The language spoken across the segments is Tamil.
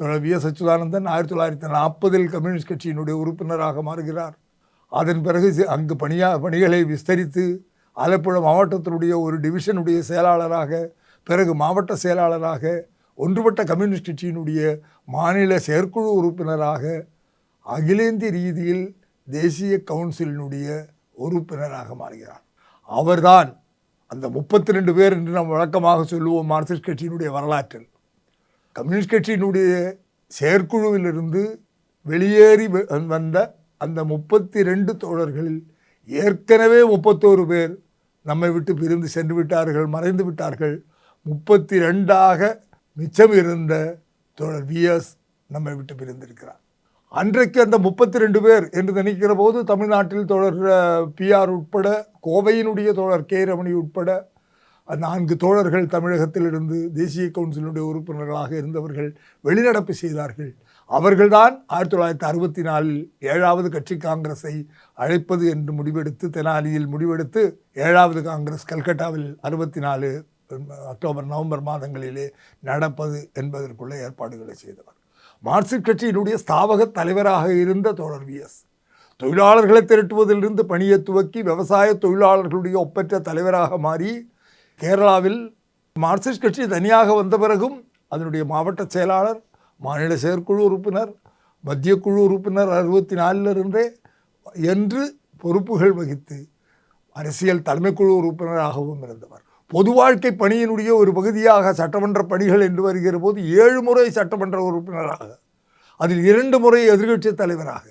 வி எஸ் அச்சுதானந்தன் ஆயிரத்தி தொள்ளாயிரத்தி நாற்பதில் கம்யூனிஸ்ட் கட்சியினுடைய உறுப்பினராக மாறுகிறார். அதன் பிறகு அங்கு பணியா பணிகளை விஸ்தரித்து ஆலப்புழா மாவட்டத்தினுடைய ஒரு டிவிஷனுடைய செயலாளராக பிறகு மாவட்ட செயலாளராக ஒன்றுபட்ட கம்யூனிஸ்ட் கட்சியினுடைய மாநில செயற்குழு உறுப்பினராக அகிலேந்திய ரீதியில் தேசிய கவுன்சிலினுடைய உறுப்பினராக மாறுகிறார். அவர்தான் அந்த முப்பத்தி ரெண்டு பேர் என்று நாம் வழக்கமாக சொல்லுவோம் மார்க்சிஸ்ட் கட்சியினுடைய வரலாற்றில். கம்யூனிஸ்ட் கட்சியினுடைய செயற்குழுவிலிருந்து வெளியேறி வ- வந்த அந்த முப்பத்தி ரெண்டு தோழர்களில் ஏற்கனவே முப்பத்தோரு பேர் நம்மை விட்டு பிரிந்து சென்று விட்டார்கள் மறைந்து விட்டார்கள். முப்பத்தி ரெண்டாக மிச்சம் இருந்த தோழர் விஎஸ் நம்மை விட்டு பிரிந்திருக்கிறார். அன்றைக்கு அந்த முப்பத்தி ரெண்டு பேர் என்று நினைக்கிற போது தமிழ்நாட்டில் தோழர் பிஆர் உட்பட கோவையினுடைய தோழர் கே ரமணி உட்பட நான்கு தோழர்கள் தமிழகத்திலிருந்து தேசிய கவுன்சிலுடைய உறுப்பினர்களாக இருந்தவர்கள் வெளிநடப்பு செய்தார்கள். அவர்கள்தான் ஆயிரத்தி தொள்ளாயிரத்தி அறுபத்தி நாலில் ஏழாவது கட்சி காங்கிரஸை அழைப்பது என்று முடிவெடுத்து தெனாலியில் முடிவெடுத்து ஏழாவது காங்கிரஸ் கல்கட்டாவில் அறுபத்தி நாலு அக்டோபர் நவம்பர் மாதங்களிலே நடப்பது என்பதற்குள்ள ஏற்பாடுகளை செய்தவர். மார்க்சிஸ்ட் கட்சியினுடைய ஸ்தாபக தலைவராக இருந்த தோழர் விஎஸ் தொழிலாளர்களை திரட்டுவதிலிருந்து பணியை துவக்கி விவசாய தொழிலாளர்களுடைய ஒப்பற்ற தலைவராக மாறி கேரளாவில் மார்க்சிஸ்ட் கட்சி தனியாக வந்த பிறகும் அதனுடைய மாவட்ட செயலாளர் மாநில செயற்குழு உறுப்பினர் மத்திய குழு உறுப்பினர் அறுபத்தி நாலிலிருந்தே என்று பொறுப்புகள் வகித்து அரசியல் தலைமைக்குழு உறுப்பினராகவும் இருந்தவர். பொது வாழ்க்கை பணியினுடைய ஒரு பகுதியாக சட்டமன்ற பணிகள் என்று வருகிற போது ஏழு முறை சட்டமன்ற உறுப்பினராக அதில் இரண்டு முறை எதிர்கட்சி தலைவராக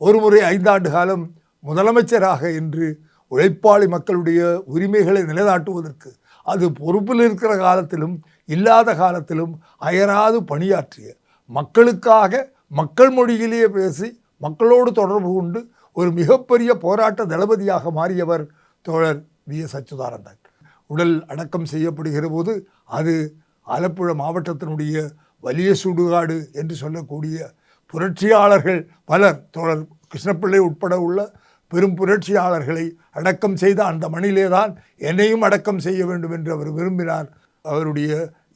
ஒரு முறை ஐந்தாண்டு காலம் முதலமைச்சராக என்று உழைப்பாளி மக்களுடைய உரிமைகளை நிலைநாட்டுவதற்கு அது பொறுப்பில் இருக்கிற காலத்திலும் இல்லாத காலத்திலும் அயராது பணியாற்றிய மக்களுக்காக மக்கள் மொழியிலேயே பேசி மக்களோடு தொடர்பு கொண்டு ஒரு மிகப்பெரிய போராட்ட தளபதியாக மாறியவர் தோழர் வி. எஸ். அச்சுதானந்தன். உடல் அடக்கம் செய்யப்படுகிற போது அது ஆலப்புழ மாவட்டத்தினுடைய வலிய சுடுகாடு என்று சொல்லக்கூடிய புரட்சியாளர்கள் பலர் தோழர் கிருஷ்ணப்பிள்ளை உட்பட உள்ள பெரும் புரட்சியாளர்களை அடக்கம் செய்த அந்த மண்ணிலே தான் என்னையும் அடக்கம் செய்ய வேண்டும் என்று அவர் விரும்பினார். அவருடைய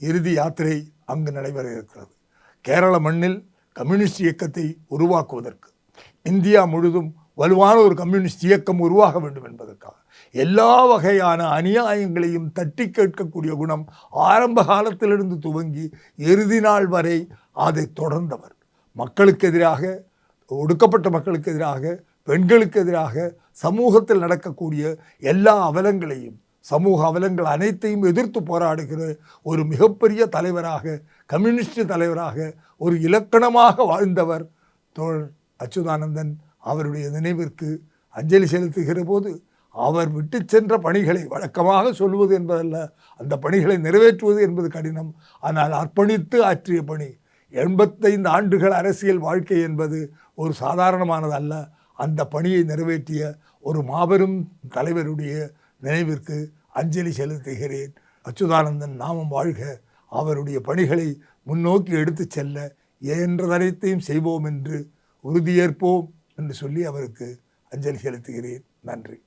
இறுதி யாத்திரை அங்கு நடைபெற இருக்கிறது கேரள மண்ணில் கம்யூனிஸ்ட் இயக்கத்தை உருவாக்குவதற்கு இந்தியா முழுதும் வலுவான ஒரு கம்யூனிஸ்ட் இயக்கம் உருவாக வேண்டும் என்பதற்காக எல்லா வகையான அநியாயங்களையும் தட்டி கேட்கக்கூடிய குணம் ஆரம்ப காலத்திலிருந்து துவங்கி இறுதி நாள் வரை அதை தொடர்ந்தவர். மக்களுக்கு எதிராக ஒடுக்கப்பட்ட மக்களுக்கு எதிராக பெண்களுக்கு எதிராக சமூகத்தில் நடக்கக்கூடிய எல்லா அவலங்களையும் சமூக அவலங்கள் அனைத்தையும் எதிர்த்து போராடுகிற ஒரு மிகப்பெரிய தலைவராக கம்யூனிஸ்ட் தலைவராக ஒரு இலக்கணமாக வாழ்ந்தவர் தோழர் அச்சுதானந்தன் அவருடைய நினைவிற்கு அஞ்சலி செலுத்துகிற போது அவர் விட்டு சென்ற பணிகளை வழக்கமாக சொல்வது என்பதல்ல அந்த பணிகளை நிறைவேற்றுவது என்பது கடினம். ஆனால் அர்ப்பணித்து ஆற்றிய பணி எண்பத்தைந்து ஆண்டுகள் அரசியல் வாழ்க்கை என்பது ஒரு சாதாரணமானது அல்ல அந்த பணியை நிறைவேற்றிய ஒரு மாபெரும் தலைவருடைய நினைவிற்கு அஞ்சலி செலுத்துகிறேன். அச்சுதானந்தன் நாமம் வாழ்க. அவருடைய பணிகளை முன்னோக்கி எடுத்துச் செல்ல என்றதனைத்தையும் செய்வோம் என்று உறுதியேற்போம் என்று சொல்லி அவருக்கு அஞ்சலி செலுத்துகிறேன். நன்றி.